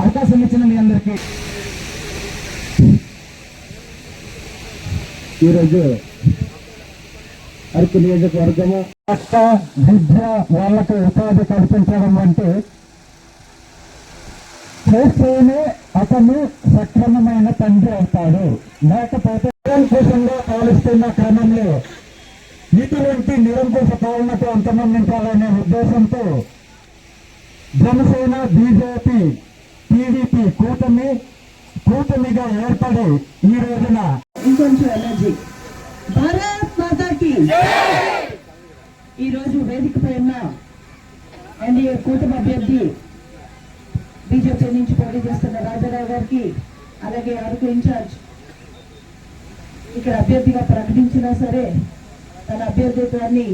అవకాశం ఇచ్చిన మీ అందరికీ ఈరోజు అరకు నియోజకవర్గము పక్క విద్య వాళ్ళకు ఉపాధి కల్పించడం వంటి చేస్తేనే అతను సక్రమమైన తండ్రి అవుతాడు. లేకపోతే నిరంకుశంగా పాలిస్తున్న క్రమంలో ఇటువంటి నిరంకుశ పాలనకు అంతమందించాలనే ఉద్దేశంతో జనసేన బీజేపీ టీడీపీ కూటమి కూటమిగా ఏర్పడి ఈ రోజున ఇంకొంచెం ఎనర్జీ. భారత్ మాతాకి ఈ వేదికపై ఉన్న ఎన్డీఏ కూటమి అభ్యర్థి బీజేపీ నుంచి పోటీ చేస్తున్న రాజారావు గారికి అలాగే అరకు ఇన్ఛార్జ్ ఇక్కడ అభ్యర్థిగా ప్రకటించినా సరే తన అభ్యర్థిత్వాన్ని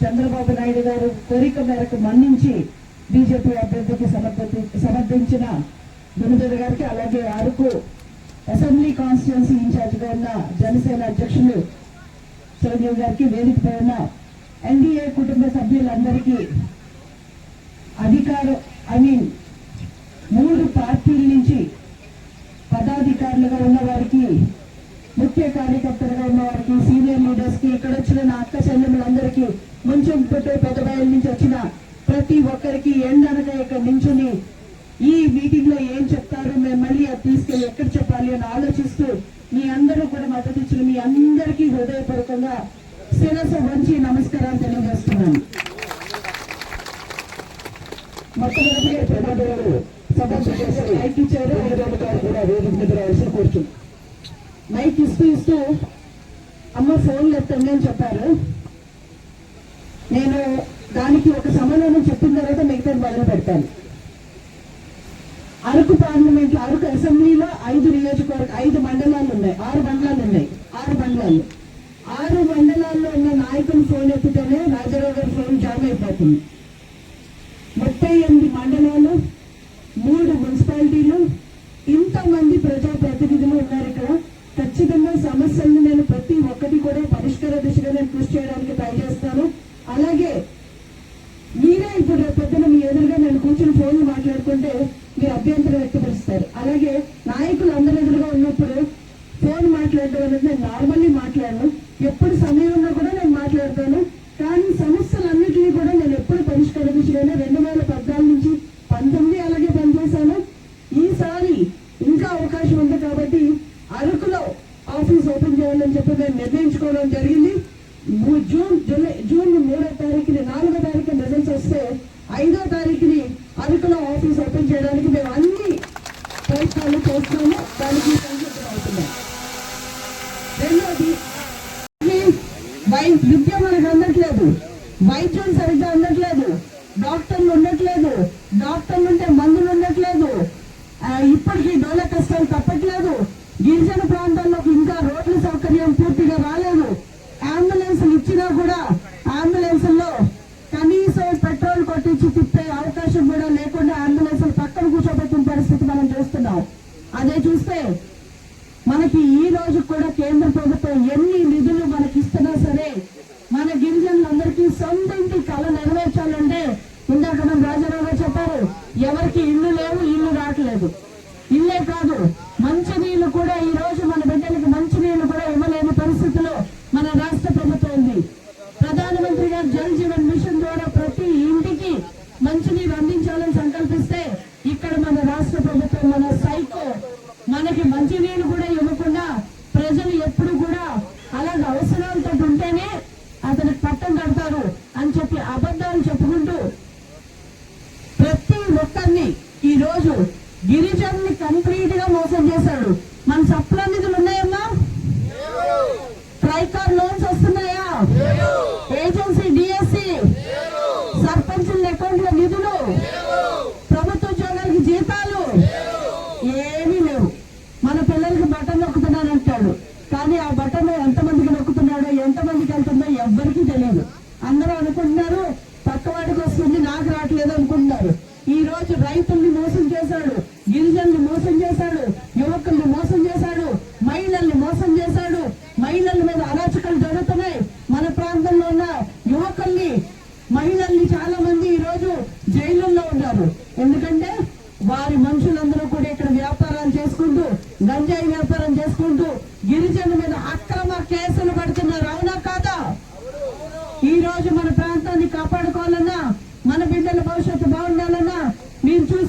చంద్రబాబు నాయుడు గారు కోరిక మేరకు మన్నించి బీజేపీ అభ్యర్థికి సమర్థి సమర్థించిన గురుదర్ గారికి అలాగే అరకు అసెంబ్లీ కాన్స్టిట్యున్సీ ఇన్ఛార్జిగా ఉన్న జనసేన అధ్యక్షులు చిరంజీవి గారికి వేదికపై ఉన్న ఎన్డీఏ కుటుంబ సభ్యులందరికీ అధికారం ఐ మీన్ మూడు పార్టీల నుంచి పదాధికారులుగా ఉన్న వారికి ముఖ్య కార్యకర్తలుగా ఉన్న వారికి సీనియర్ లీడర్స్కి ఇక్కడ వచ్చిన నా అక్క చెల్లెములందరికీ ముంచెం పెట్టే పెద్దబాయల నుంచి వచ్చిన ప్రతి ఒక్కరికి ఎండనక ఇక్కడ నించుని ఈ మీటింగ్లో ఏం చెప్తారు మేము మళ్ళీ అది తీసుకెళ్ళి ఎక్కడ చెప్పాలి అని ఆలోచిస్తూ మీ అందరూ కూడా మద్దతు ఇచ్చిన మీ అందరికీ హృదయపూర్వకంగా శిరస వంచి నమస్కారాలు తెలియజేస్తున్నాను. మొట్టమొదటిగా ప్రమాదాలు సభ మైక్ ఇచ్చారు కూడా వేదిక మీద రావాల్సి కూర్చుంది మైక్ ఇస్తూ ఇస్తూ అమ్మ ఫోన్ ఎత్తండి అని చెప్పారు. నేను దానికి ఒక సమాధానం చెప్పిన తర్వాత మిగతా మొదలు పెడతాను. అరకు పార్లమెంట్ అరకు అసెంబ్లీలో ఐదు నియోజకవర్గ ఐదు మండలాలు ఉన్నాయి. ఆరు మండలాలు ఉన్నాయి. ఆరు మండలాలు. ఆరు మండలాల్లో ఉన్న నాయకులు ఫోన్ ఎత్తితేనే రాజారావు గారి ఫోన్ జామ్ అయిపోతుంది. ముప్పై ఎనిమిది మండలాలు మూడు మున్సిపాలిటీలు ఇంతమంది ప్రజా ప్రతినిధులు ఉన్నారు ఇక్కడ. ఖచ్చితంగా సమస్యలను నేను ప్రతి ఒక్కటి కూడా పరిష్కార దిశగా నేను కృషి చేయడానికి ట్రై చేస్తాను. అలాగే మీరే ఇప్పుడు రేపు పొద్దున మీ ఎదురుగా నేను కూర్చుని ఫోన్లు మాట్లాడుకుంటే మీరు అభ్యంతరం వ్యక్తపరుస్తారు. అలాగే నాయకులు అందరి ఎదురుగా ఉన్నప్పుడు ఫోన్ మాట్లాడడం అనేది నేను నార్మల్లీ మాట్లాడను. ఎప్పుడు సమయం ఉన్నా కూడా నేను మాట్లాడతాను కానీ సమస్యలన్నిటినీ కూడా నేను ఎప్పుడు పరిష్కార దిశగానే రెండు వేల పద్నాలుగు నుంచి పంతొమ్మిది అలాగే పనిచేశాను ఈసారి ఇంకా అవకాశం ఉంది కాబట్టి అరకులో ఆఫీస్ ఓపెన్ చేయాలని చెప్పి మేము నిర్ణయించుకోవడం జరిగింది ము- జూన్ జూలై జూన్ మూడో తారీఖుని నాలుగో తారీఖున రిజల్ట్స్ వస్తే ఐదో తారీఖుని అరకులో ఆఫీస్ ఓపెన్ చేయడానికి మేము అన్ని ప్రయత్నాలు చేస్తున్నాము దానికి సంసిద్ధం అవుతున్నాం రెండోది వై విద్య మనకు అందట్లేదు. వైద్యం సరిగ్గా అందట్లేదు. డాక్టర్లు ఉండట్లేదు. డాక్టర్లు ఉంటే మందులు ఉండట్లేదు. ఇప్పటికీ డోల కష్టాలు తప్పట్లేదు. గిరిజన ప్రాంతాల్లో ఇంకా రోడ్ల సౌకర్యం పూర్తి అదే చూస్తే మనకి ఈ రోజు కూడా కేంద్ర ప్రభుత్వం ఎన్ని నిధులు మనకి ఇస్తున్నా సరే మన గిరిజనులందరికీ సొంతింటి కళ నెరవేర్చాలంటే ఇందాక మన రాజారావు గారు చెప్పారు ఎవరికి ఇల్లు లేవు ఇల్లు రావట్లేదు. ఇల్లే కాదు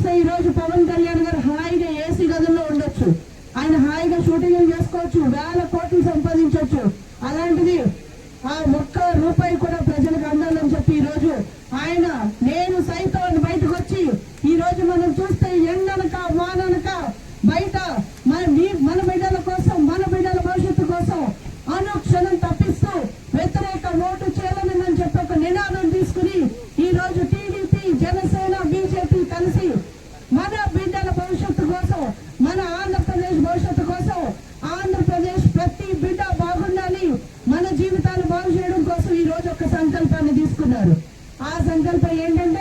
చూస్తే ఈ రోజు పవన్ కళ్యాణ్ గారు హాయిగా ఏసీ గదుల్లో ఉండొచ్చు. ఆయన హాయిగా షూటింగ్ చేసుకోవచ్చు. వేల సంకల్పం ఏంటంటే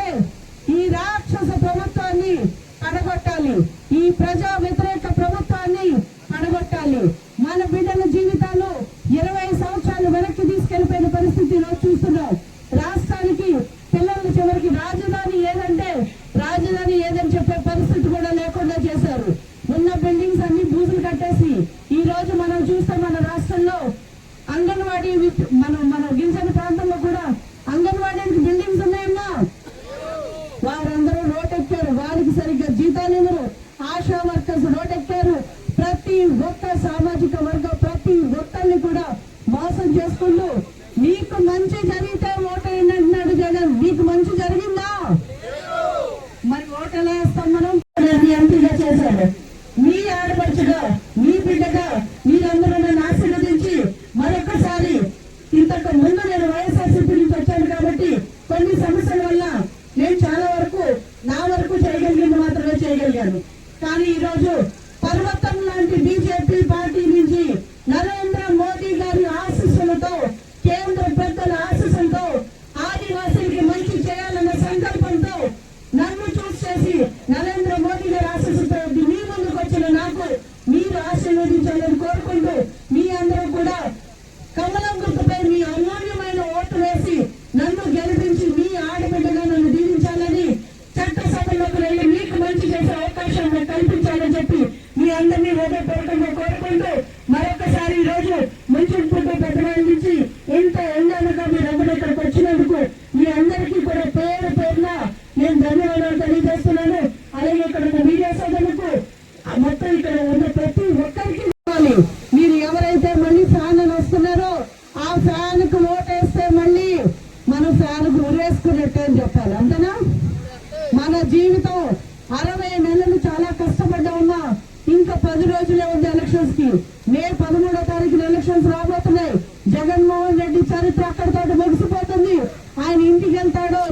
Not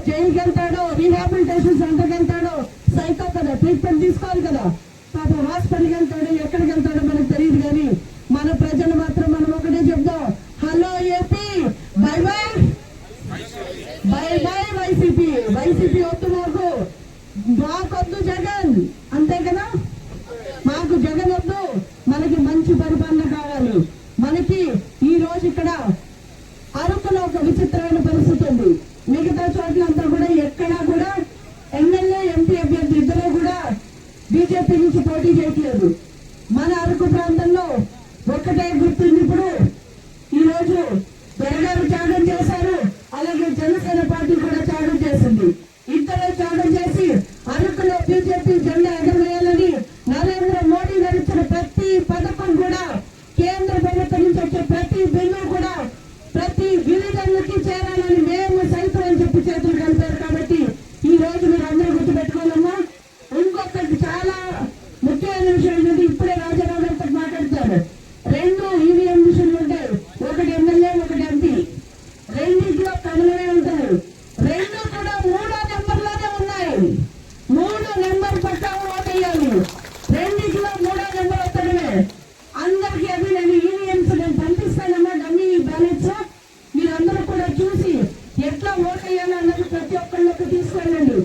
జైలుకి వెళ్తాడు రీహాబిలిటేషన్ సెంటర్కి వెళ్తాడు సైకో కదా ట్రీట్మెంట్ తీసుకోవాలి కదా. పాప హాస్పిటల్కి వెళ్తాడు ఎక్కడికి వెళ్తాడో మనకు తెలియదు కానీ మన ప్రజలు మాత్రం మనం ఒకటే చెప్దాం. Hello AP bye bye bye bye YCP YCP వద్దు మాకు మాకొద్దు జగన్. అంతే కదా? మాకు జగన్ వద్దు. మనకి మంచి పరిపాలన కావాలి. జనసేన వెళ్ళండి